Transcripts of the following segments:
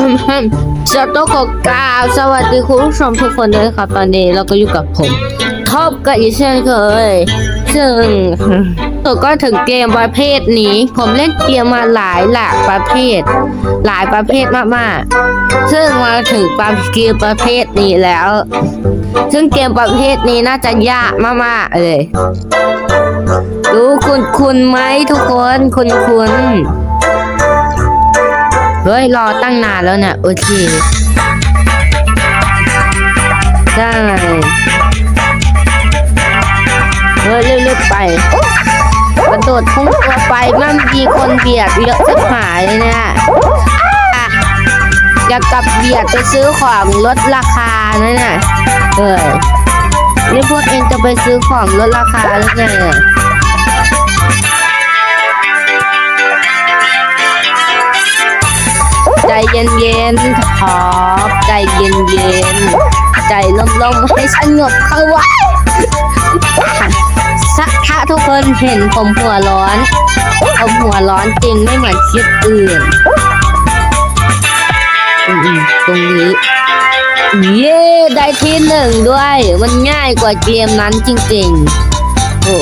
สวัสดีขอกราบสวัสดีคุณผู้ชมทุกคนด้วยครับ ตอนนี้เราก็อยู่กับผมท็อปกับอีเช่นเคย ซึ่งตัวก็ถึงเกมประเภทนี้ ผมเล่นเกมมาหลายหลากประเภท หลายประเภทมากๆ ซึ่งมาถึงปเกมประเภทนี้แล้ว ซึ่งเกมประเภทนี้น่าจะยากมากๆเลย ดูคุณคุณไหมทุกคนคุณคุณ เฮ้ยรอตั้งนานแล้วเนี่ยโอเคใช่เฮ้ยเร็วๆไปกระโดดพุ่งตัวไปมันมีคนเบียดเยอะสักหายเลยเนี่ยอยากกลับเบียดไปซื้อของลดราคานะเนี่ยเฮ้ยนี่พวกเองจะไปซื้อของลดราคาหรือไง ใจเย็นเย็นๆท็อปใจเย็นเย็นๆใจลมๆให้สงบเข้าไว้สักถ้าทุกคนเห็นผมหัวร้อน ผมหัวร้อนจริงไม่เหมือนคลิปอื่นตรงนี้ เย้ได้ที่หนึ่งด้วย มันง่ายกว่าเกมนั้นจริงๆ โอ้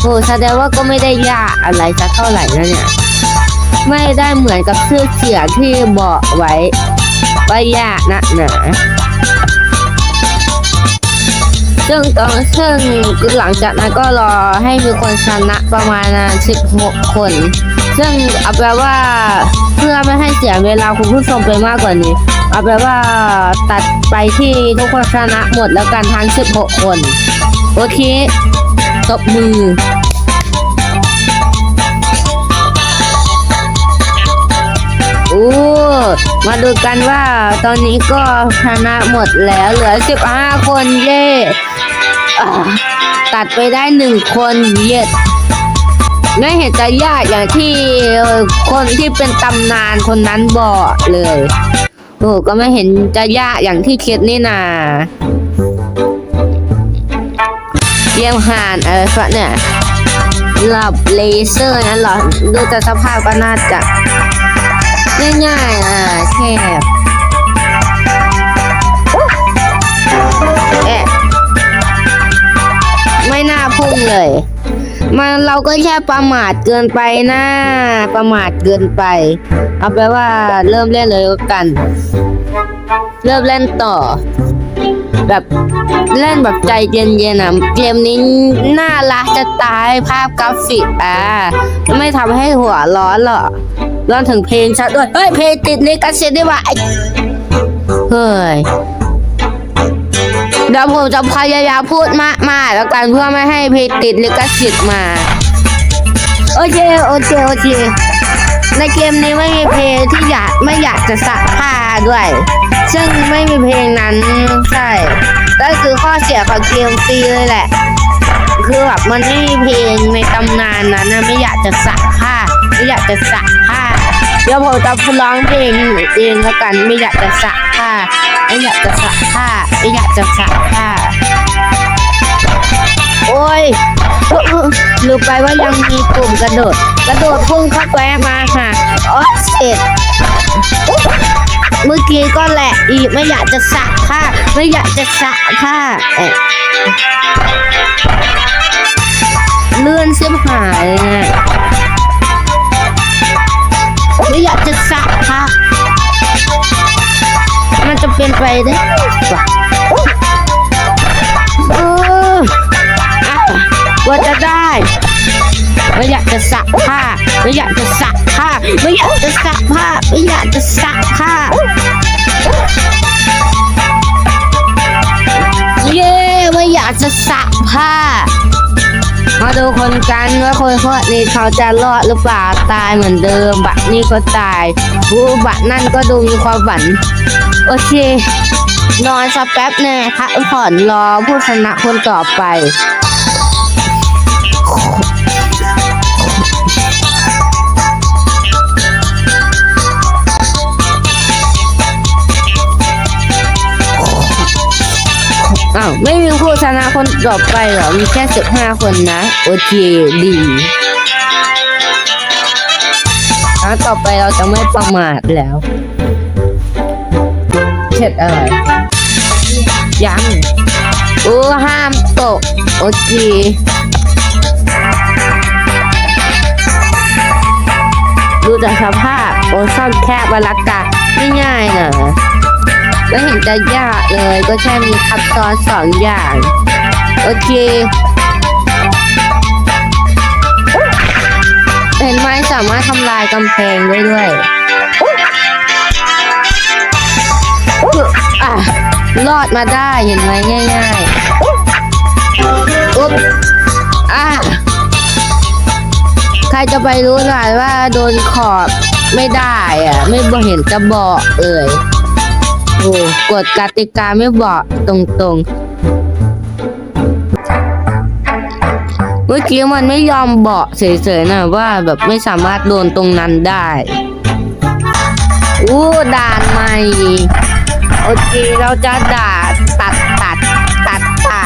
โหแสดงว่าก็ไม่ได้ยากอะไรสักเท่าไหร่นะเนี่ย ไม่ได้เหมือนกับชื่อเสียงที่บอกไว้ว่ายากนะหนาซึ่งตอนซึ่งหลังจากนั้นก็รอให้มีคนชนะประมาณ 16 คน ซึ่งเอาแปลว่าเพื่อไม่ให้เสียเวลาคุณผู้ชมไปมากกว่านี้ เอาแปลว่าตัดไปที่ทุกคนชนะหมดแล้วกันทั้ง 16 คน โอเค ตบมือ มาดูกันว่าตอนนี้ก็ชนะหมดแล้วเหลือ 15 คนเย่ตัดไปได้หนึ่งคนเย็ดไม่เห็นจะยากอย่างที่คนที่เป็นตำนานคนนั้นบอกเลยโอ้ก็ไม่เห็นจะยากอย่างที่คิดนี่นาเยี่ยมหานเอะไรฟะเนี่ยหลับเลเซอร์นั่นเหรอ ดูจากสภาพก็น่าจะ ง่ายๆ อะแคบแอะไม่น่าพุ่งเลย มันเราก็แค่ประมาทเกินไปนะประมาทเกินไป เอาไปนว่าเริ่มเล่นเลยกัน เริ่มเล่นต่อ แบบเล่นแบบใจเย็นๆอะเกมนี้น่ารักจะตายภาพกราฟิกอะไม่ทำให้หัวร้อนหรอก รวถึงเพลงชัดด้วย เฮ้ย เพลงติดลิขสิทธิ์ด้วยว่ะไอ้เฮ้ยเดี๋ยวผมจะพยายามพูดมากๆแล้วกันเพื่อไม่ให้เพลงติดลิขสิทธิ์มา โอเค โอเค โอเค ในเกมนี้ไม่มีเพลงที่อยากไม่อยากจะสักผ้าด้วย ซึ่งไม่มีเพลงนั้นใช่ก็คือข้อเสียของเกมฟรีเลยแหละ คือแบบมันไม่มีเพลงในตำนานนั้นไม่อยากจะสักผ้า ไม่อยากจะสักผ้าเดี๋ยวผมจะร้องเพลงเองแล้วกันไม่อยากจะสักผ้าไม่อยากจะสักผ้าไม่อยากจะสักผ้าโอ้ยเอ้อเอ้อลืมไปว่ายังมีปุ่มกระโดด กระโดดพุ่งเข้าไปมาค่ะอ๋อเสร็จเมื่อกี้ก็แหละอีไม่อยากจะสักผ้าไม่อยากจะสักผ้า ไปเด้ปะเอออะว่าจะได้ไม่อยากจะสักผ้าไม่อยากจะสักผ้าไม่อยากจะสักผ้าไม่อยากจะสักผ้าเย้ไม่อยากจะสัก ดูคนกันว่าคนพวกนี้เขาจะรอดหรือเปล่าตายเหมือนเดิม บัตรนี่ก็ตายบูบัตรนั่นก็ดูมีความหวังโอเค นอนสักแป๊บแน่พักผ่อนรอผู้ชนะคนต่อไป ไม่มีผู้ชนะคนต่อไปหรอ มีแค่สิบห้าคนนะ โอเคดีครั้งต่อไปเราจะไม่ประมาทแล้วเช็ดอะไร ยังโอ้ห้ามตก โอเคดูจากสภาพโอซ่อนแคบวารักกะไม่ง่ายนะ ไม่เห็นจะยากเลย ก็แค่มีทับซ้อนสองอย่าง โอเคเห็นไหมสามารถทำลายกำแพงได้ด้วยอะรอดมาได้เห็นไหมง่ายๆอุ๊บอะใครจะไปรู้ล่ะว่าโดนขอบไม่ได้อะ ไม่เห็นจะบอกเอ่ย โอ้กฎกติกาไม่บอกตรงๆ เมื่อกี้มันไม่ยอมบอกเฉยๆนะว่าแบบไม่สามารถโดนตรงนั้นได้อู้ด่านใหม่ โอเคเราจะด่าตัดตัดตัดป่า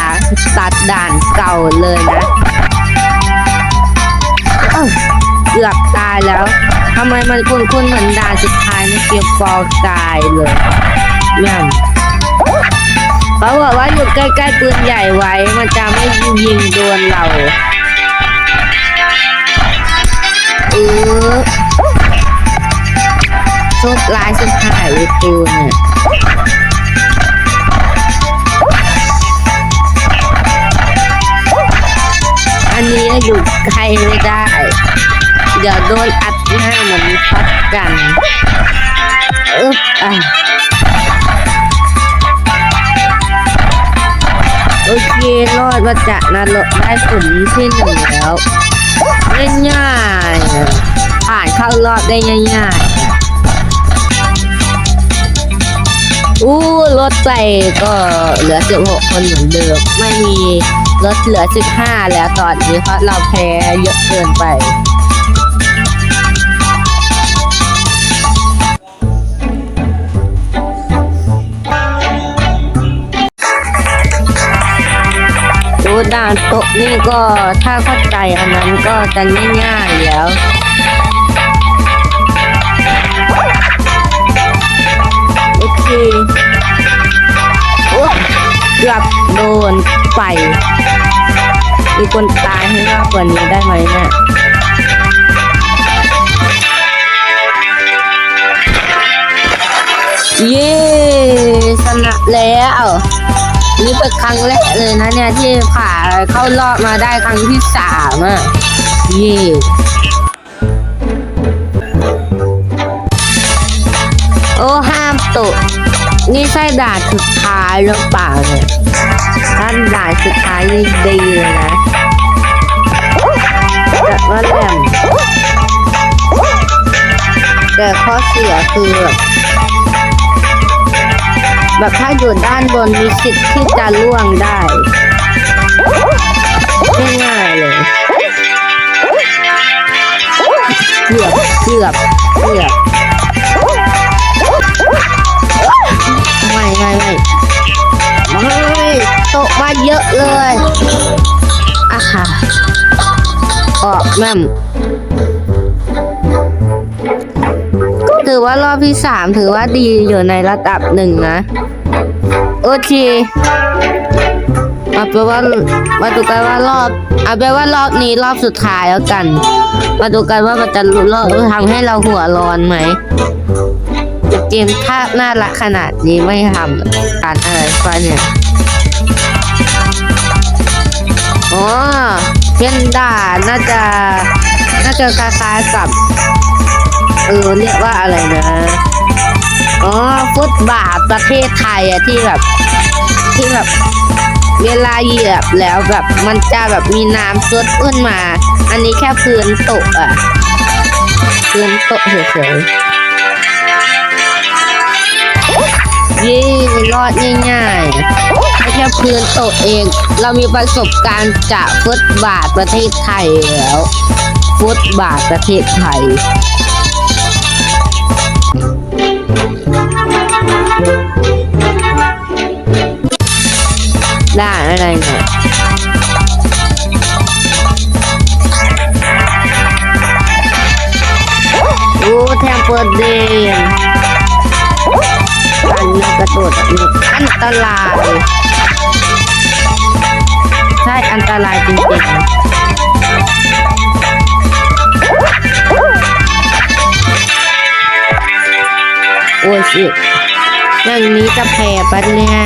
ตัดด่านเก่าเลยนะเอ้าเกือบตายแล้วทำไมมันคุ้นๆเหมือนด่านสุดท้ายในเกมฟอลตายเลย ย่ำเขาบอกว่าอยู่ใกล้ๆปืนใหญ่ไว้ มันจะไม่ยิงโดนเราเออโชคร้ายสุดท้ายเลยตูนเนี่ยอันนี้อยู่ใครไม่ได้ เดี๋ยวโดนอัดหน้าเหมือนพัดกันอึ๊บอะ โอเครอดมาจากนรกได้ผลที่หนึ่งแล้วง่ายๆผ่านเข้ารอบได้ง่ายๆอู้รถไปก็เหลือสิบหกคนเหมือนเดิมไม่มีรถเหลือสิบห้าแล้วตอนนี้เพราะเราแพ้เยอะเกินไป ดูด่านโต๊ะนี่ก็ถ้าเข้าใจอันนั้นก็จะง่ายๆแล้วโอเคโอ้เกือบโดนไฟมีคนตายให้มากกว่านี้ได้ไหมเนี่ยเย้ชนะแล้ว นี่เป็นครั้งแรกเลยนะเนี่ยที่ผ่าเข้ารอบมาได้ครั้งที่สามอะเย่โอ้ห้ามตกนี่ใช่ด่านสุดท้ายหรือเปล่าเนี่ยถ้าด่านสุดท้ายนี่ดีเลยนะแต่ว่าแหลมแต่ข้อเสียคือแบบ แบบถ้าอยู่ด้านบนมีสิทธิ์ที่จะล่วงได้ง่ายๆเลยเกือบเกือบเกือบไม่ไม่ไม่ไม่ตกมาเยอะเลยอะค่ะออกแม่ ถือว่ารอบที่สามถือว่าดีอยู่ในระดับหนึ่งนะ โอเคเอาแปลว่ามาดูกันว่ารอบเอาแปลว่ารอบนี้รอบสุดท้ายแล้วกัน มาดูกันว่ามันจะรอบทำให้เราหัวร้อนไหมเกมถ้าน่ารักขนาดนี้ไม่ทำการอะไรไปเนี่ยอ๋อเพนด้าน่าจะน่าจะคล้ายๆกับ เออเรียกว่าอะไรนะ อ๋อฟุตบาทประเทศไทยอะที่แบบ ที่แบบ เวลาเหยียบแล้วแบบมันจะแบบมีน้ำซุดขึ้นมา อันนี้แค่พื้นตะอะพื้นตะเฉยๆยี่รอดง่ายๆแค่พื้นตะเอง เรามีประสบการณ์จากฟุตบาทประเทศไทยแล้วฟุตบาทประเทศไทย ได้อะไรเนี่ยโอ้แทมเปิดเดนการนี้กระโดดนี้อันตรายใช่อันตรายจริงๆโอ้ยสิ อย่างนี้จะแพ้ปะเนี่ย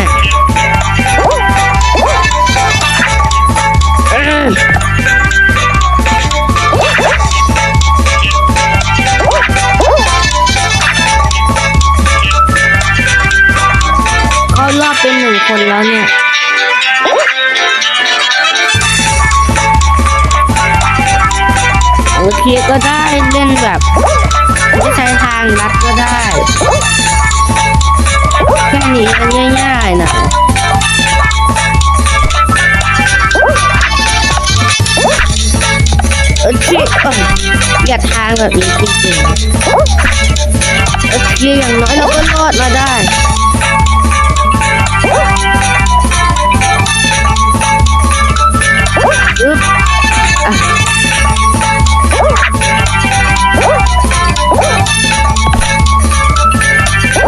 แบบนี้จริงๆโอเคอย่างน้อยเราก็รอดมาได้อึ๊บ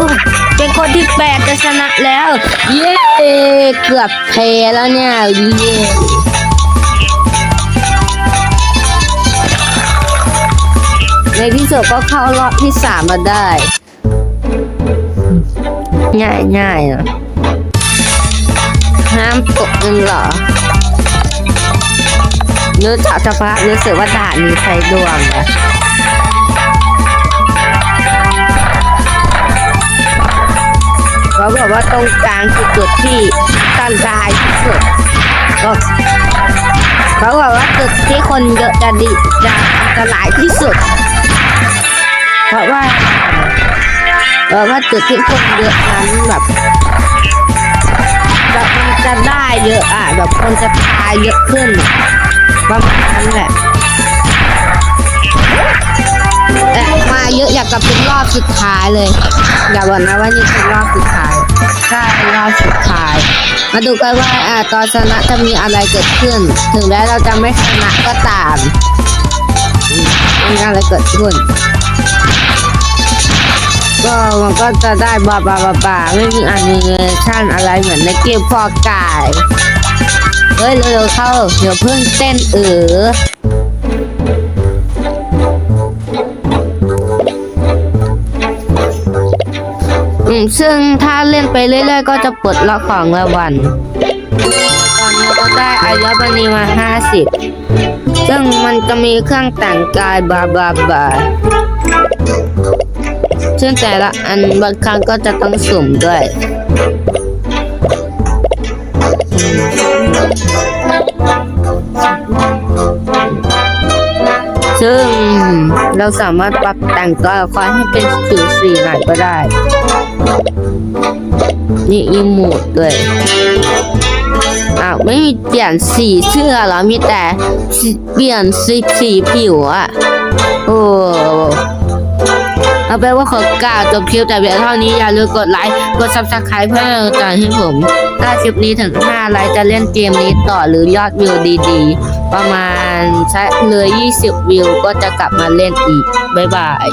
อะเป็นคนที่แปดจะชนะแล้ว เย้ เกือบแพ้แล้วเนี่ย เย้ ในที่สุดก็เข้ารอบที่สามมาได้ ง่ายง่ายนะห้ามตกเงินเหรอนึกจากสภาพรู้สึกว่าด่านนี้ใช้ดวงนะเขาบอกว่าตรงกลางคือจุดที่อันตายที่สุดก็เขาบอกว่าจุดที่คนเยอะจะดีจะอันตรายที่สุด เพราะว่าเพราะว่าจุดที่คนเยอะนั้นแบบแบบมันจะได้เยอะอะแบบคนจะตายเยอะขึ้นประมาณนั้นแหละแต่มาเยอะอยากกับเป็นรอบสุดท้ายเลย อย่าบอกนะว่านี่คือรอบสุดท้ายใช่รอบสุดท้าย มาดูกันว่าอ่าตอนชนะจะมีอะไรเกิดขึ้น ถึงแม้เราจะไม่ชนะก็ตามมมีอะไรเกิดขึ้น มันก็จะได้บาบาบาบาไม่มีแอนิเมชันอะไรเหมือนในเกมฟอกายเฮ้ยเร็วๆเข้า เดี๋ยวเพิ่งเต้นเออซึ่งถ้าเล่นไปเรื่อยๆ ก็จะปลดล็อกของรางวัลตอนนี้ก็ได้อายบันีมาห้าสิบซึ่งมันจะมีเครื่องแต่งกายบาบาบา ซึ่งแต่ละอันบางครั้งก็จะต้องสุ่มด้วยซึ่งเราสามารถปรับแต่งตัวละครให้เป็นผิวสีไหนก็ได้ นี่อีโมดด้วยอ้าวไม่มีเปลี่ยนสีเสื้อหรอมีแต่เปลี่ยนสีสีผิวอะโอ้ เอาเป็นว่าขอกล่าวจบคลิปแต่เพียงเท่านี้อย่าลืมกดไลค์กด subscribe เพื่อเป็นกำลังใจให้ผม ถ้าคลิปนี้ถึง 5 ไลค์จะเล่นเกมนี้ต่อหรือยอดวิวดีๆ ประมาณใช้เลย 20 วิวก็จะกลับมาเล่นอีก บ๊ายบาย